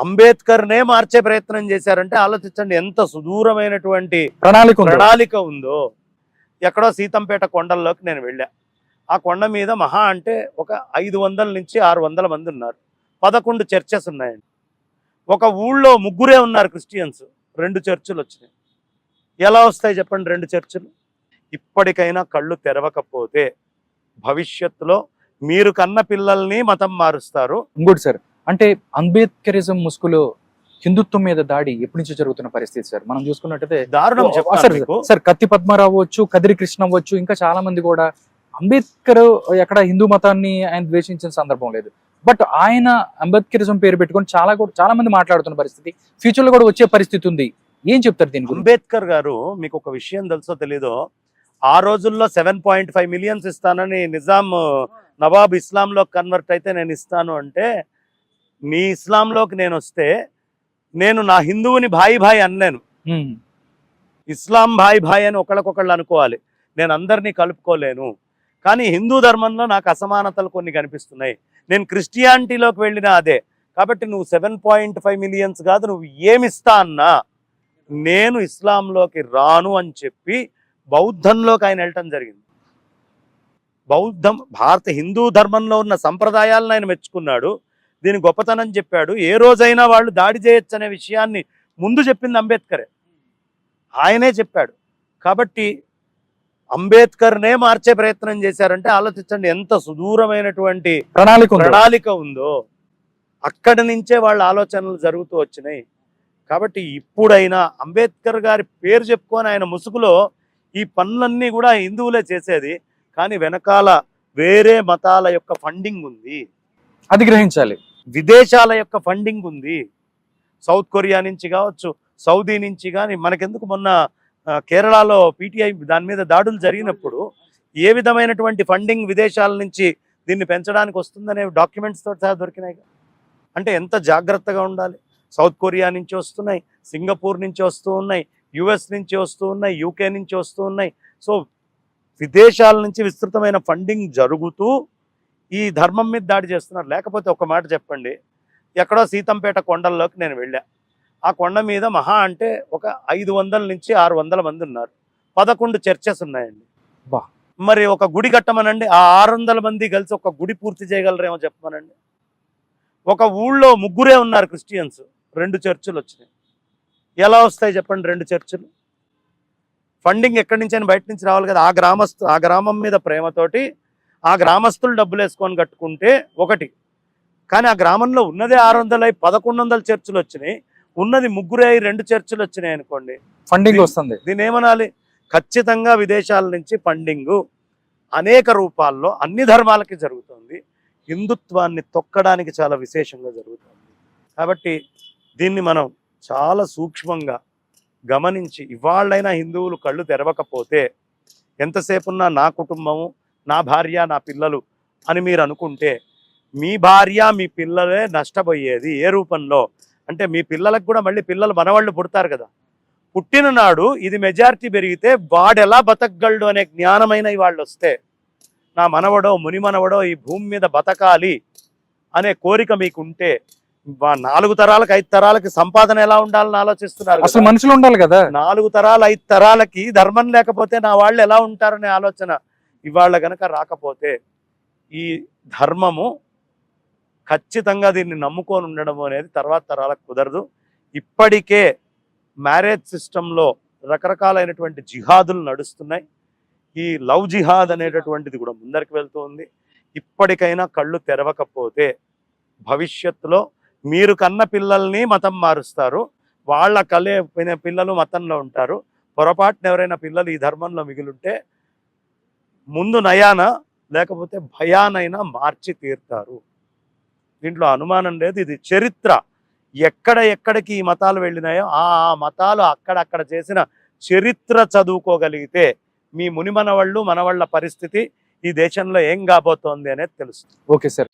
అంబేద్కర్నే మార్చే ప్రయత్నం చేశారంటే ఆలోచించండి ఎంత సుదూరమైనటువంటి ప్రణాళిక. ప్రణాళిక ఉందో. ఎక్కడో సీతంపేట కొండల్లోకి నేను వెళ్ళా. ఆ కొండ మీద మహా అంటే ఒక ఐదు వందల నుంచి ఆరు వందల మంది ఉన్నారు. పదకొండు చర్చెస్ ఉన్నాయండి. ఒక ఊళ్ళో ముగ్గురే ఉన్నారు క్రిస్టియన్స్. రెండు చర్చిలు వచ్చినాయి. ఎలా వస్తాయి చెప్పండి రెండు చర్చిలు? ఇప్పటికైనా కళ్ళు తెరవకపోతే భవిష్యత్తులో మీరు కన్న పిల్లల్ని మతం మారుస్తారు. ఇంకోటి సార్ అంటే అంబేద్కరిజం ముసుగులో హిందుత్వం మీద దాడి ఎప్పటి నుంచి జరుగుతున్న పరిస్థితి సార్. మనం చూసుకున్నట్టయితే దారుణం సార్. సార్ కత్తి పద్మారావు అవ్వచ్చు కదిరి కృష్ణ అవ్వచ్చు ఇంకా చాలా మంది కూడా అంబేద్కర్ ఎక్కడ హిందూ మతాన్ని ఆయన ద్వేషించిన సందర్భం లేదు. బట్ ఆయన అంబేద్కరిజం పేరు పెట్టుకొని చాలా కూడా చాలా మంది మాట్లాడుతున్న పరిస్థితి ఫ్యూచర్లో కూడా వచ్చే పరిస్థితి ఉంది. ఏం చెప్తారు దీని గురించి? అంబేద్కర్ గారు మీకు ఒక విషయం తెలుసో తెలీదో ఆ రోజుల్లో సెవెన్ పాయింట్ ఫైవ్ మిలియన్స్ ఇస్తానని నిజాం నవాబ్ ఇస్లాంలో కన్వర్ట్ అయితే నేను ఇస్తాను అంటే నీ ఇస్లాంలోకి నేను వస్తే నేను నా హిందువుని భాయి భాయి అనలేను. ఉమ్, ఇస్లాం భాయి భాయి అని ఒకళ్ళకొకళ్ళు అనుకోవాలి. నేను అందరినీ కలుపుకోలేను. కానీ హిందూ ధర్మంలో నాకు అసమానతలు కొన్ని కనిపిస్తున్నాయి. నేను క్రిస్టియానిటీలోకి వెళ్ళినా అదే. కాబట్టి నువ్వు సెవెన్ పాయింట్ ఫైవ్ మిలియన్స్ కాదు నువ్వు ఏమిస్తా అన్నా నేను ఇస్లాంలోకి రాను అని చెప్పి బౌద్ధంలోకి ఆయన వెళ్ళటం జరిగింది. బౌద్ధం భారత హిందూ ధర్మంలో ఉన్న సంప్రదాయాలను ఆయన మెచ్చుకున్నాడు. దీని గొప్పతనం చెప్పాడు. ఏ రోజైనా వాళ్ళు దాడి చేయొచ్చు అనే విషయాన్ని ముందు చెప్పింది అంబేద్కరే. ఆయనే చెప్పాడు. కాబట్టి అంబేద్కర్నే మార్చే ప్రయత్నం చేశారంటే ఆలోచించండి ఎంత సుదూరమైనటువంటి ప్రణాళిక. ప్రణాళిక ఉందో. అక్కడి నుంచే వాళ్ళ ఆలోచనలు జరుగుతూ వచ్చినాయి. కాబట్టి ఇప్పుడైనా అంబేద్కర్ గారి పేరు చెప్పుకొని ఆయన ముసుగులో ఈ పనులన్నీ కూడా హిందువులే చేసేది. కానీ వెనకాల వేరే మతాల యొక్క ఫండింగ్ ఉంది. అది గ్రహించాలి. విదేశాల యొక్క ఫండింగ్ ఉంది. సౌత్ కొరియా నుంచి కావచ్చు సౌదీ నుంచి కానీ మనకెందుకు మొన్న కేరళలో పీటీఐ దాని మీద దాడులు జరిగినప్పుడు ఏ విధమైనటువంటి ఫండింగ్ విదేశాల నుంచి దీన్ని పెంచడానికి వస్తుందనే డాక్యుమెంట్స్ తోటి సహా దొరికినాయి అంటే ఎంత జాగ్రత్తగా ఉండాలి? సౌత్ కొరియా నుంచి వస్తున్నాయి సింగపూర్ నుంచి వస్తూ ఉన్నాయి యుఎస్ నుంచి వస్తూ ఉన్నాయి యూకే నుంచి వస్తూ ఉన్నాయి. సో విదేశాల నుంచి విస్తృతమైన ఫండింగ్ జరుగుతూ ఈ ధర్మం మీద దాడి చేస్తున్నారు. లేకపోతే ఒక మాట చెప్పండి. ఎక్కడో సీతంపేట కొండల్లోకి నేను వెళ్ళా. ఆ కొండ మీద మహా అంటే ఒక ఐదు వందల నుంచి ఆరు వందల మంది ఉన్నారు. పదకొండు చర్చెస్ ఉన్నాయండి. బా. మరి ఒక గుడి కట్టమనండి. ఆ ఆరు వందల మంది కలిసి ఒక గుడి పూర్తి చేయగలరేమో చెప్పమనండి. ఒక ఊళ్ళో ముగ్గురే ఉన్నారు క్రిస్టియన్స్. రెండు చర్చిలు వచ్చినాయి. ఎలా వస్తాయి చెప్పండి రెండు చర్చిలు? ఫండింగ్ ఎక్కడి నుంచి బయట నుంచి రావాలి కదా. ఆ గ్రామస్తు ఆ గ్రామం మీద ప్రేమతోటి ఆ గ్రామస్తులు డబ్బులు వేసుకొని కట్టుకుంటే ఒకటి. కానీ ఆ గ్రామంలో ఉన్నదే ఆరు వందల పదకొండు వందల చర్చిలు వచ్చినాయి. ఉన్నది ముగ్గురే అయి రెండు చర్చిలు వచ్చినాయి అనుకోండి. ఫండింగ్ వస్తుంది. దీని ఏమనాలి ఖచ్చితంగా విదేశాల నుంచి ఫండింగ్ అనేక రూపాల్లో అన్ని ధర్మాలకి జరుగుతుంది. హిందుత్వాన్ని తొక్కడానికి చాలా విశేషంగా జరుగుతుంది. కాబట్టి దీన్ని మనం చాలా సూక్ష్మంగా గమనించి ఇవాళ్ళైనా హిందువులు కళ్ళు తెరవకపోతే ఎంతసేపున్నా నా కుటుంబము నా భార్య నా పిల్లలు అని మీరు అనుకుంటే మీ భార్య మీ పిల్లలే నష్టపోయేది ఏ రూపంలో? అంటే మీ పిల్లలకు కూడా మళ్ళీ పిల్లలు మనవాళ్ళు పుడతారు కదా. పుట్టిన నాడు ఇది మెజారిటీ పెరిగితే వాడెలా బతకగలడు అనే జ్ఞానమైన వాళ్ళు వస్తే నా మనవడో ముని మనవడో ఈ భూమి మీద బతకాలి అనే కోరిక మీకుంటే నాలుగు తరాలకు ఐదు తరాలకి సంపాదన ఎలా ఉండాలని ఆలోచిస్తున్నారు అసలు. మనుషులు ఉండాలి కదా. నాలుగు తరాలు ఐదు తరాలకి ధర్మం లేకపోతే నా వాళ్ళు ఎలా ఉంటారనే ఆలోచన ఇవాళ గనక రాకపోతే ఈ ధర్మము ఖచ్చితంగా దీన్ని నమ్ముకొని ఉండడం అనేది తర్వాత తరాలకు కుదరదు. ఇప్పటికే మ్యారేజ్ సిస్టంలో రకరకాలైనటువంటి జిహాదులు నడుస్తున్నాయి. ఈ లవ్ జిహాద్ అనేటటువంటిది కూడా ముందరికి వెళ్తూ ఉంది ఇప్పటికైనా కళ్ళు తెరవకపోతే భవిష్యత్తులో మీరు కన్న పిల్లల్ని మతం మారుస్తారు. వాళ్ళ కలే పిల్లలు మతంలో ఉంటారు. పొరపాటున ఎవరైనా పిల్లలు ఈ ధర్మంలో మిగిలుంటే ముందు నయాన లేకపోతే భయానైనా మార్చి తీరుతారు. దీంట్లో అనుమానం లేదు. ఇది చరిత్ర. ఎక్కడ ఎక్కడికి ఈ మతాలు వెళ్ళినాయో ఆ మతాలు అక్కడక్కడ చేసిన చరిత్ర చదువుకోగలిగితే మీ ముని మనవాళ్ళు మనవాళ్ళ పరిస్థితి ఈ దేశంలో ఏం కాబోతోంది అనేది తెలుస్తుంది. Okay sir.